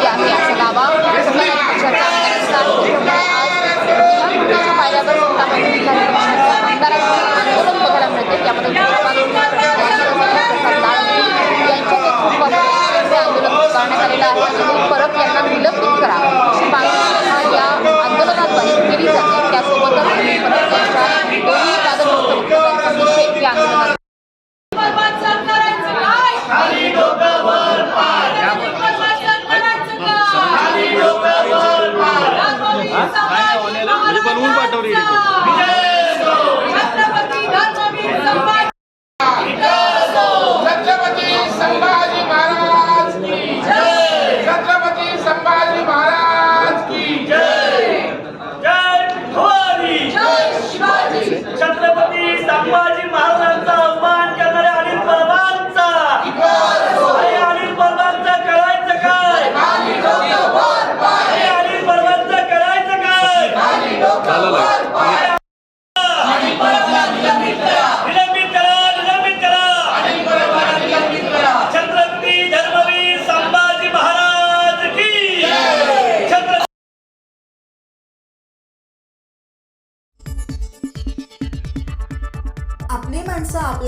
dạ dạ.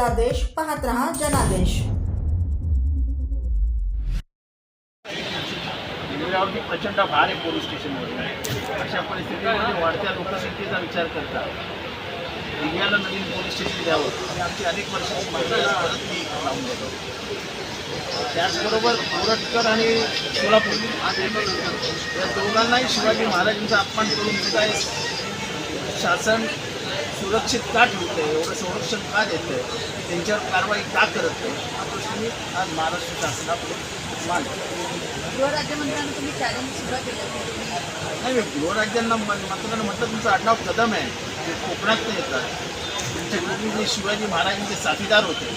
आपला देश पाहत रहा जनादेश. प्रचंड भार आहे पोलीस स्टेशनवर अशा परिस्थितीमध्ये वाढत्या लोकसंख्येचा विचार करता दिघ्याला नवीन पोलीस स्टेशन द्यावं आणि आमची अनेक वर्षाची मागणी परत मी लावून देतो. त्याचबरोबर कोरटकर आणि सोलापूर या दोघांनाही शिवाजी महाराजांचा अपमान करून सुद्धा एक शासन सुरक्षित का ठेवतं एवढं संरक्षण का देतं त्यांच्यावर कारवाई का करत नाही? हा प्रश्न मी आज महाराष्ट्र शासनापुढे मांडतो. गृहराज्यमंत्र्यांना तुम्ही चॅलेंज सुद्धा केलं नाही. गृहराज्यांना म्हटलं तुमचं आडनाव कदम आहे. ते कोकणात येतात. तुमचे पूर्वी जे शिवाजी महाराजांचे साथीदार होते.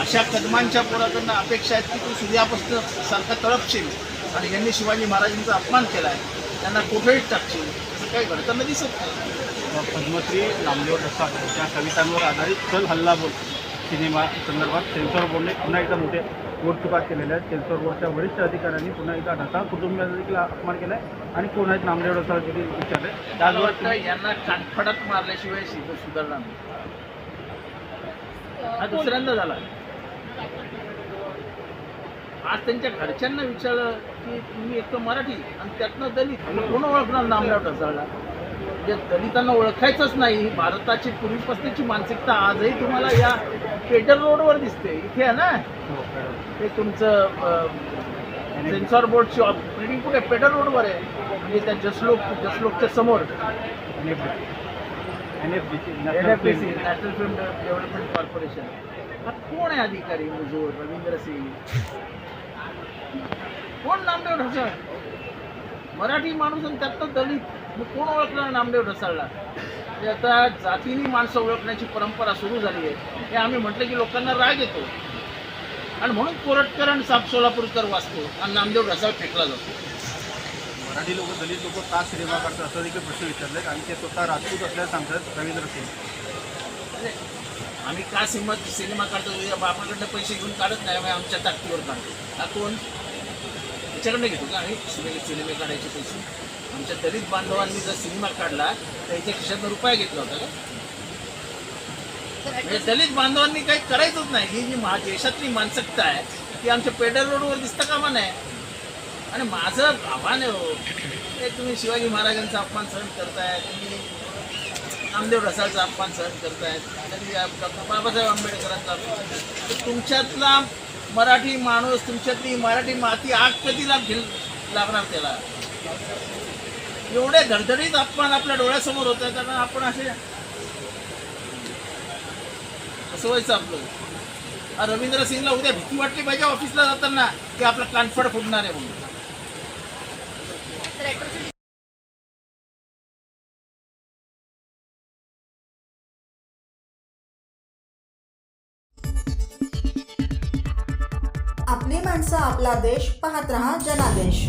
अशा कदमांच्या पोराकडनं अपेक्षा आहेत की तू सूर्यापासून सारखा तळपशील आणि यांनी शिवाजी महाराजांचा अपमान केला आहे त्यांना कोठडीत टाकशील. तसं काही घडताना दिसत नाही. पद्मश्री नामदेव रसाळ यांच्या कवितांवर आधारित चल हल्ला बोल सिनेमा संदर्भात सेन्सॉर बोर्डने पुन्हा एकदा मोठे चुका केलेल्या आहेत. सेन्सॉर बोर्डच्या वरिष्ठ अधिकाऱ्यांनी पुन्हा एकदा ढसा कुटुंबियांचा देखील अपमान केला आहे आणि कोण आहेत नामदेव रसाळ देखील विचारले. त्याचबरोबर यांना कानफडत मारल्याशिवाय नाही. हा दुसऱ्यांदा झाला. आज त्यांच्या घरच्यांना विचारलं की तुम्ही एक तर मराठी आणि त्यातनं दलित कोण ओळखणार नामदेव ढसाळला म्हणजे दलितांना ओळखायचंच नाही. भारताची पूर्वीपासूनची मानसिकता आजही तुम्हाला या पेटर रोडवर दिसते. इथे आहे ना? हे तुमचं सेन्सॉर बोर्डची बिल्डिंग कुठे? पेटर रोडवर आहे. म्हणजे त्या जसलोक जसलोकच्या समोर. N F D. N F P C national film development corporation. हा कोण आहे अधिकारी मुजूर रवींद्र सिंग. कोण नामदेव ढसाळ? मराठी माणूस आणि त्यातनं दलित. मग कोण ओळखणार नामदेव ढसाळला? म्हणजे आता जातीने माणसं ओळखण्याची परंपरा सुरू झाली आहे. हे आम्ही म्हटलं की लोकांना राग येतो. आणि म्हणून कोरटकर आणि साप सोलापूरकर वाचतो आणि नामदेव ढसाळ फेकला जातो. मराठी लोक दलित लोक का सिनेमा काढतात? असं देखील प्रश्न विचारले आणि ते स्वतः राजपूत असल्याचं सांगतात रवींद्र सिंग. आम्ही का सिनेमा सिनेमा काढतो? बापाकडनं पैसे घेऊन काढत नाही. आम्ही आमच्या ताकदीवर काढतो. हा कोण? त्याच्याकडनं घेतो का? आम्ही सिनेमे काढायचे पैसे. आमच्या दलित बांधवांनी जर सिनेमा काढला तर याच्या खिशातनं रुपया घेतला होता का? म्हणजे दलित बांधवांनी काही करायचंच नाही. ही जी मा देशातली मानसिकता आहे ती आमच्या पेडर रोडवर दिसता कामा नाही आणि माझं आव्हान आहे हो. ते तुम्ही शिवाजी महाराजांचा अपमान सहन करताय तुम्ही नामदेव रसाळचा अपमान सहन करताय बाबासाहेब आंबेडकरांचा अपमान तुमच्यातला मराठी माणूस तुमच्यातली मराठी माती आग कधी लागेल लागणार त्याला? एवढे धडधडीत अपमान आपल्या डोळ्यासमोर होत आहे कारण आपण असे असं व्हायचं आपलं. रवींद्र सिंगला उद्या भीती वाटली पाहिजे ऑफिसला जाताना की आपला कानफड फुटणार आहे म्हणून. आपली माणसं आपला देश पाहत रहा जनादेश.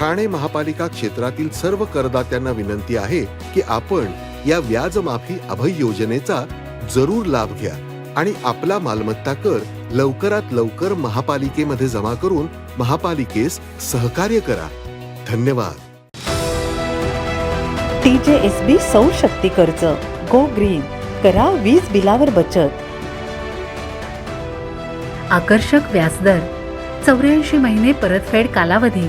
ठाणे महापालिका क्षेत्रातील सर्व करदात्यांना विनंती आहे की आपण या व्याज माफी अभय योजनेचा जरूर लाभ घ्या आणि आपला मालमत्ता कर लवकरात लवकर महापालिकेमध्ये जमा करून महापालिकेस सहकार्य करा. धन्यवाद. टीजेएसबी सौर शक्ती कर्ज गो ग्रीन करा वीज बिलावर बचत. आकर्षक व्याजदर चौऱ्याऐंशी महिने परतफेड कालावधी.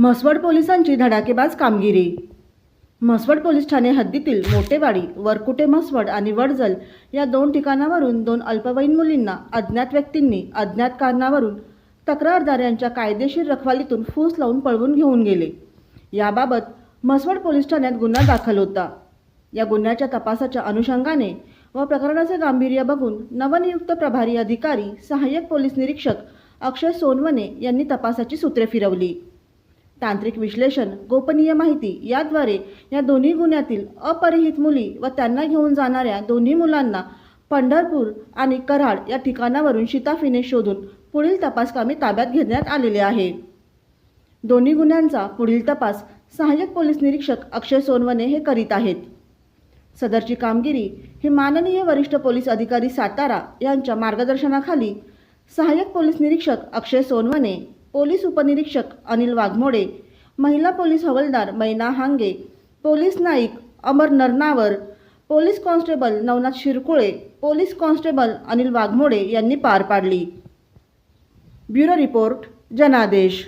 म्हसवड पोलिसांची धडाकेबाज कामगिरी. म्हसवड पोलीस ठाणे हद्दीतील मोटेवाडी वरकुटे म्हसवड आणि वडजल या दोन ठिकाणावरून दोन अल्पवयीन मुलींना अज्ञात व्यक्तींनी अज्ञात कारणावरून तक्रारदार यांच्या कायदेशीर रखवालीतून फूस लावून पळवून घेऊन गेले. याबाबत म्हसवड पोलीस ठाण्यात गुन्हा दाखल होता. या गुन्ह्याच्या तपासाच्या अनुषंगाने व प्रकरणाचे गांभीर्य बघून नवनियुक्त प्रभारी अधिकारी सहाय्यक पोलीस निरीक्षक अक्षय सोनवणे यांनी तपासाची सूत्रे फिरवली. तांत्रिक विश्लेषण गोपनीय माहिती याद्वारे या दोन्ही गुन्ह्यातील अपरिहित मुली व त्यांना घेऊन जाणाऱ्या दोन्ही मुलांना पंढरपूर आणि कराड या ठिकाणावरून शिताफीने शोधून पुढील तपासकामी ताब्यात घेण्यात आलेले आहे. दोन्ही गुन्ह्यांचा पुढील तपास सहाय्यक पोलीस निरीक्षक अक्षय सोनवणे हे करीत आहेत. सदरची कामगिरी ही माननीय वरिष्ठ पोलीस अधिकारी सातारा यांच्या मार्गदर्शनाखाली सहाय्यक पोलीस निरीक्षक अक्षय सोनवणे पोलीस उपनिरीक्षक अनिल वाघमोडे महिला police havaldar Maina Hange police Naik Amar Narnawar police constable Navnath Shirkule police constable Anil Waghmode यांनी पार पाडली. ब्युरो रिपोर्ट जनादेश.